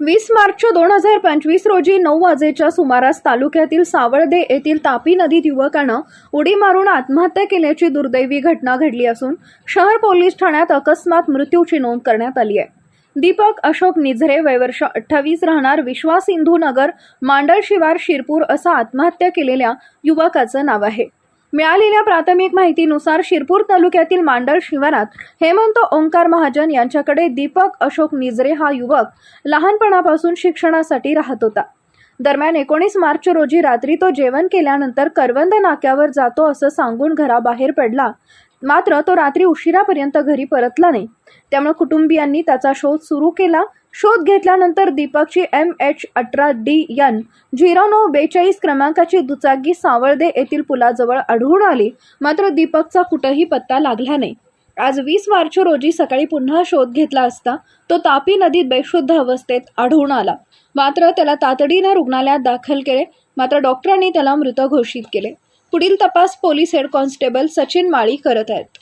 वीस मार्च दोन हजार पंचवीस रोजी नऊ वाजेच्या सुमारास तालुक्यातील सावळदे येथील तापी नदीत युवकानं उडी मारून आत्महत्या केल्याची दुर्दैवी घटना घडली असून शहर पोलीस ठाण्यात अकस्मात मृत्यूची नोंद करण्यात आली आहे. दीपक अशोक निझरे वयवर्ष अठ्ठावीस राहणार विश्वास इंधू नगर मांडळ शिवार शिरपूर असं आत्महत्या केलेल्या युवकाचं नाव आहे. मिळालेल्या प्राथमिक माहितीनुसार शिरपूर तालुक्यातील मांडळ शिवारात हेमंत ओंकार महाजन यांच्याकडे दीपक अशोक निजरे हा युवक लहानपणापासून शिक्षणासाठी राहत होता. दरम्यान एकोणीस मार्च रोजी रात्री तो जेवण केल्यानंतर करवंद नाक्यावर जातो असं सांगून घराबाहेर पडला. मात्र तो रात्री उशिरापर्यंत घरी परतला नाही. त्यामुळे कुटुंबियांनी त्याचा शोध सुरू केला शोध घेतल्यानंतर दीपकची एम एच अठरा डी यन झिरो नऊ बेचाळीस क्रमांकाची दुचाकी सावळदे येथील पुलाजवळ आढळून आली. मात्र दीपकचा कुठंही पत्ता लागला नाही. आज वीस मार्च रोजी सकाळी पुन्हा शोध घेतला असता तो तापी नदीत बेशुद्ध अवस्थेत आढळून आला. मात्र त्याला तातडीनं रुग्णालयात दाखल केले. मात्र डॉक्टरांनी त्याला मृत घोषित केले. पुढील तपास police head constable Sachin Mali करत आहेत.